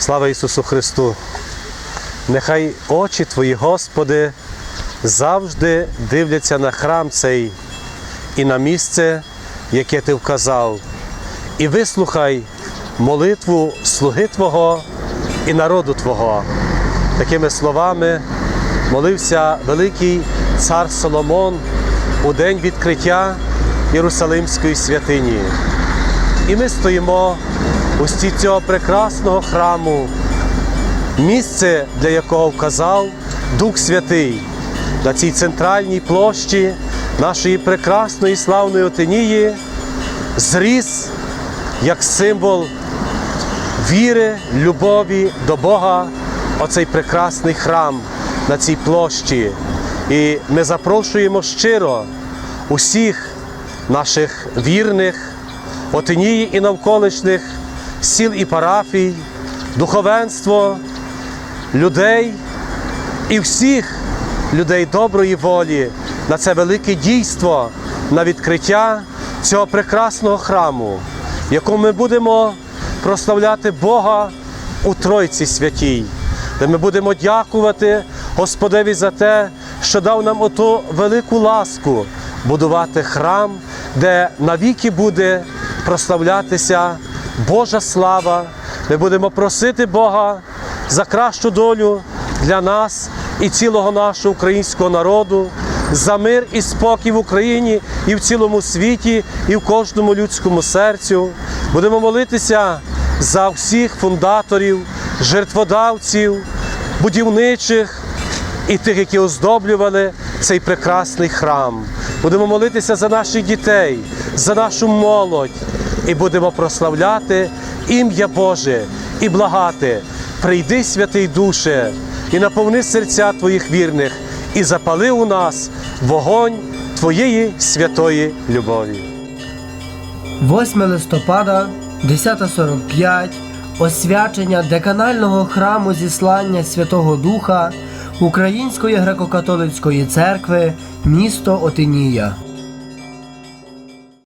Слава Ісусу Христу! Нехай очі Твої, Господи, завжди дивляться на храм цей і на місце, яке Ти вказав, і вислухай молитву слуги Твого і народу Твого. Такими словами молився великий цар Соломон у день відкриття Єрусалимської святині. І ми стоїмо у стій цього прекрасного храму, місце, для якого вказав Дух Святий на цій центральній площі нашої прекрасної славної Отинії зріс як символ віри, любові до Бога, оцей прекрасний храм на цій площі. І ми запрошуємо щиро усіх наших вірних, Отинії і навколишніх сіл і парафій, духовенство, людей і всіх людей доброї волі на це велике дійство, на відкриття цього прекрасного храму, в якому ми будемо прославляти Бога у Тройці святій, де ми будемо дякувати Господеві за те, що дав нам оту велику ласку будувати храм, де навіки буде прославлятися Божа слава. Ми будемо просити Бога за кращу долю для нас і цілого нашого українського народу, за мир і спокій в Україні і в цілому світі, і в кожному людському серцю. Будемо молитися за всіх фундаторів, жертводавців, будівничих і тих, які оздоблювали цей прекрасний храм. Будемо молитися за наших дітей, за нашу молодь і будемо прославляти ім'я Боже і благати. Прийди, святий Душе, і наповни серця Твоїх вірних, і запали у нас вогонь Твоєї святої любові. 8 листопада, 10.45, освячення деканального храму зіслання Святого Духа Української греко-католицької церкви, місто Отинія.